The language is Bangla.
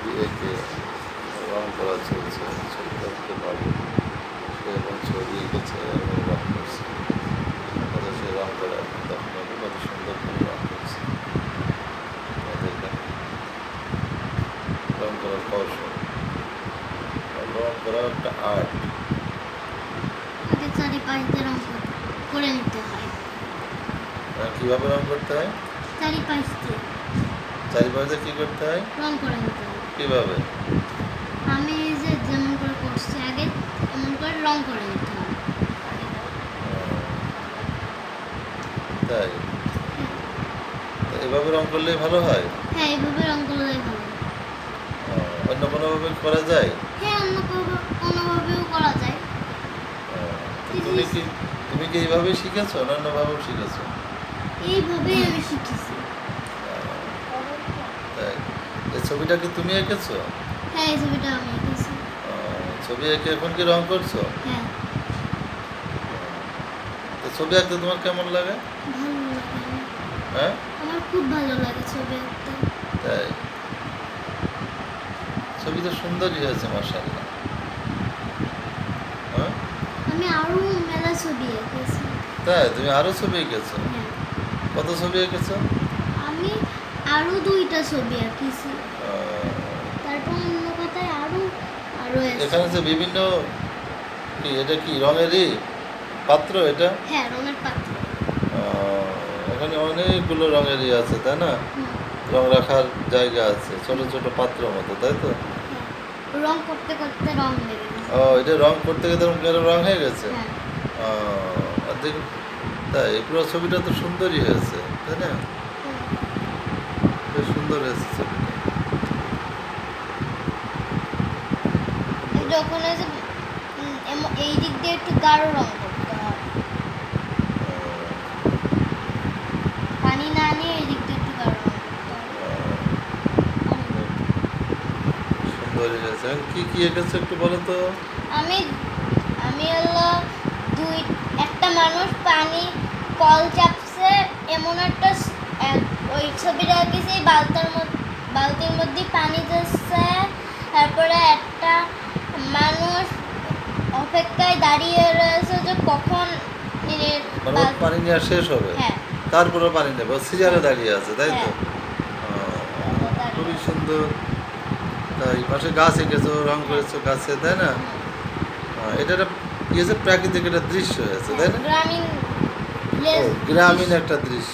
ছবি এঁকে রং করা চলছে ছবিটা দেখতে ভালো সে এবং ছবি এঁকেছে এবং রং করছে। কত সে রং করা তখন কত সুন্দর করে রং করছে। রং করার কৌশল। রং করা একটা আর্ট করে নিতে হয়। কীভাবে রং করতে হয়? চারিপাশ। দিয়ে চারিপাশে কী করতে হয়? রং করে নিতে হয়। কীভাবে? আমি এই যে যেমন করে করছি আগে এমন করে রং করে নিতে হয় তাই? তো এভাবে রং করলেই ভালো হয়? হ্যাঁ এইভাবে রং করলে ভালো অন্য কোনোভাবে করা যায়? হ্যাঁ অন্য কোনো- কোনোভাবেও করা যায়। তুমি কি তুমি কি এইভাবেই শিখেছো না অন্যভাবেও শিখেছো? এইভাবেই আমি শিখেছি। এই ছবিটা কি তুমি এঁকেছো? হ্যাঁ এই ছবিটা আমি এঁকেছি। ছবি এঁকে এখন কি রং করছ? হ্যাঁ। তো ছবি আঁকতে তোমার কেমন লাগে? ভালো লাগে। হ্যাঁ? আমার খুব ভালো লাগে ছবি আঁকতে। তাই? ছবি তো সুন্দরই হয়েছে মার্শাল্লাহ হ্যাঁ? আমি আরও মেলা ছবি এঁকেছি। তাই? তুমি আরও ছবি এঁকেছো? হ্যাঁ। কত ছবি এঁকেছো? আমি আরও দুইটা ছবি আঁকিছি এখানে যে বিভিন্ন কি এটা কি রঙেরই পাত্র এটা? হ্যাঁ রঙের পাত্র। এখানে অনেকগুলো রঙেরই আছে তাই না? রং রাখার জায়গা আছে ছোট ছোট পাত্র মতো তাই তো? হ্যাঁ। রং করতে করতে রং ও এটা রং করতে গেলে কেন রং হয়ে গেছে? হ্যাঁ। দেখ তাই এই পুরো ছবিটা তো সুন্দরই হয়েছে তাই না? হ্যাঁ। বেশ সুন্দর হয়েছে ছবিটা এই যখন এম- এই দিক দিয়ে একটু গাঢ় রং করতে হয়। পানি না নিয়ে এই দিক দিয়ে একটু গাঢ় রং করতে এখন কি কি এঁকেছে একটু বলো তো? আমি আমি হলো দুই একটা মানুষ পানি কল চাপছে এমন একটা ওই ছবিটা আঁকেছি বালতার মধ্যে বালতির মধ্যে পানি যাচ্ছে তারপরে একটা মানুষ অপেক্ষায় দাঁড়িয়ে রয়েছে যে কখন মানে পানি নেওয়া শেষ হবে। হ্যাঁ। তারপরে পানি নেবে। সিজারে দাঁড়িয়ে আছে তাই তো? হ্যাঁ। খুবই সুন্দর। তাই পাশে গাছ এঁকেছো রং করেছ গাছে তাই না? এটা একটা প্রাকৃতিক একটা দৃশ্য হয়েছে তাই না? গ্রামীণ একটা দৃশ্য।